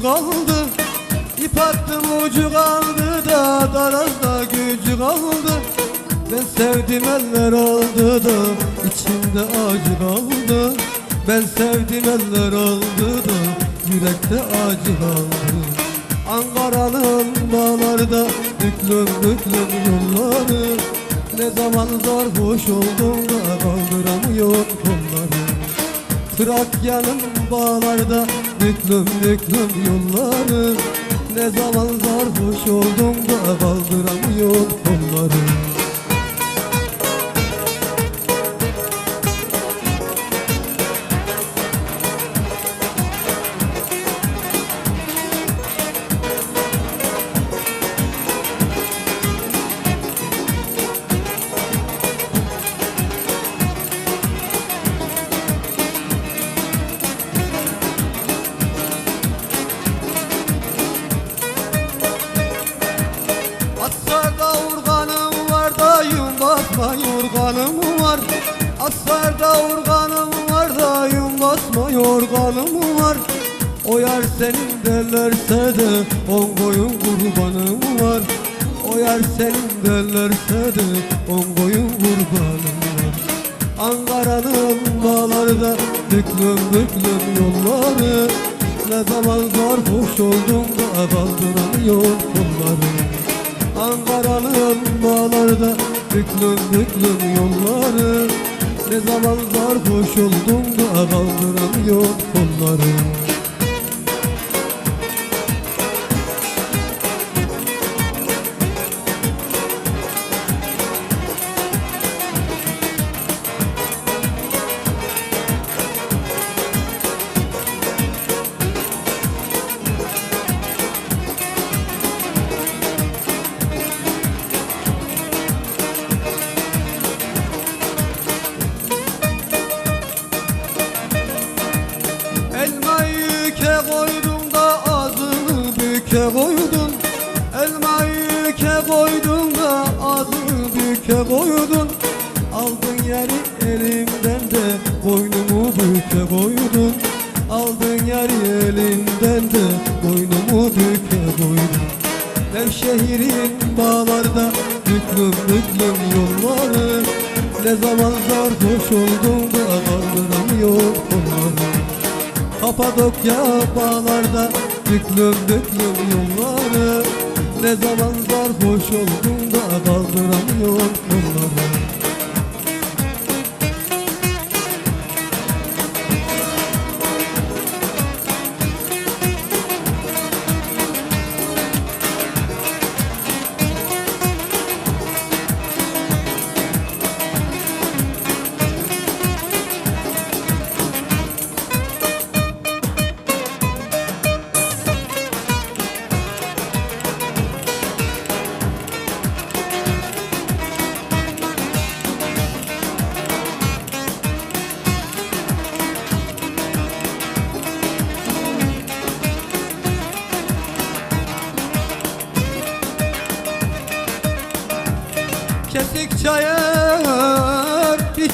gücü kaldı. İp attım ucu kaldı da darazda gücü kaldı. Ben sevdim eller aldı da içimde acı kaldı. Ben sevdim eller aldı da yürekte acı kaldı. Ankara'nın bağlarda büklüm büklüm yolları. Ne zaman sarhoş oldum da kaldıramıyor kolları Trakya'nın bağlarda büklüm büklüm yolları Ne zaman sarhoş oldum da kaldıramıyor basma yorganım var Aslarda urganım var da basma yorganım var. O yer senin derlerse de on koyun kurbanım var. O yer senin derlerse de on koyun kurbanım var. Ankara'nın bağlarda büklüm büklüm yolları Ne zaman sarhoş oldum da kaldıramıyor kolları. Ankara'nın bağlarda büklüm büklüm yolları. Ne zaman sarhoş oldum da kaldıramıyor kolları büke koydun Elmayı yüke koydun da ağzını büke koydun. Aldın yeri elimden de boynumu büke koydun. Aldın yeri elimden de boynumu büke koydun. Nevşehir'in bağlarda büklüm büklüm yolları Ne zaman sarhoş oldum da kaldıramıyor kolları. Kapadokya bağlarda büklüm büklüm yolları Ne zaman sarhoş oldum da kaldıramıyor kolları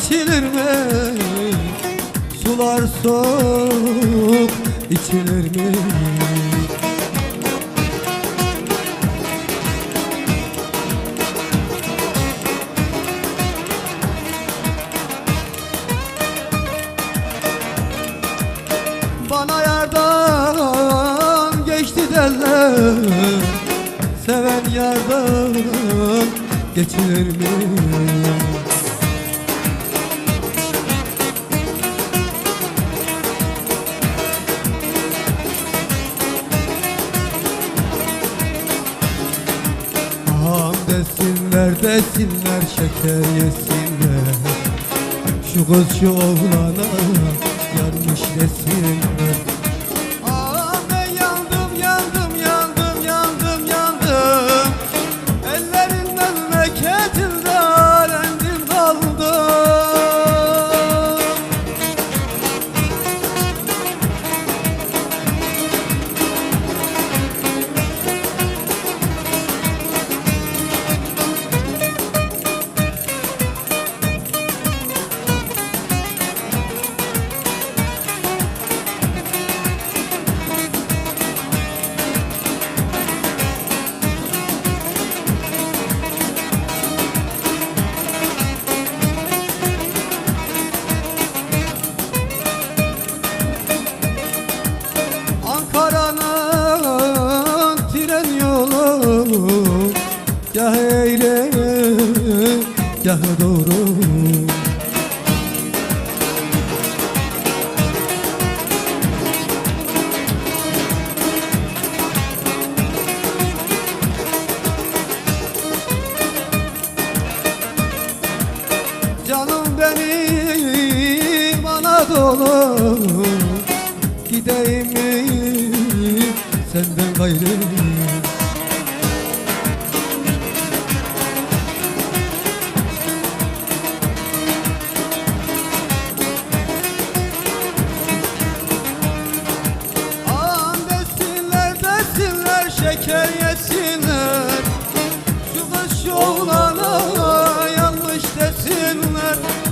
içilir mi? Sular soğuk içilir mi? Bana yardan geçti derler Seven yardan geçilir mi? Desinler şeker yesinler. Şu kız şu oğlana yanmış desinler Ankara'nın tren yolu. Gah eğri, gah doğru. Canım benim Anadolu gideyim mi senden gayrı. Desinler desinler şeker yesinler. Şu kız şu yanlış desinler.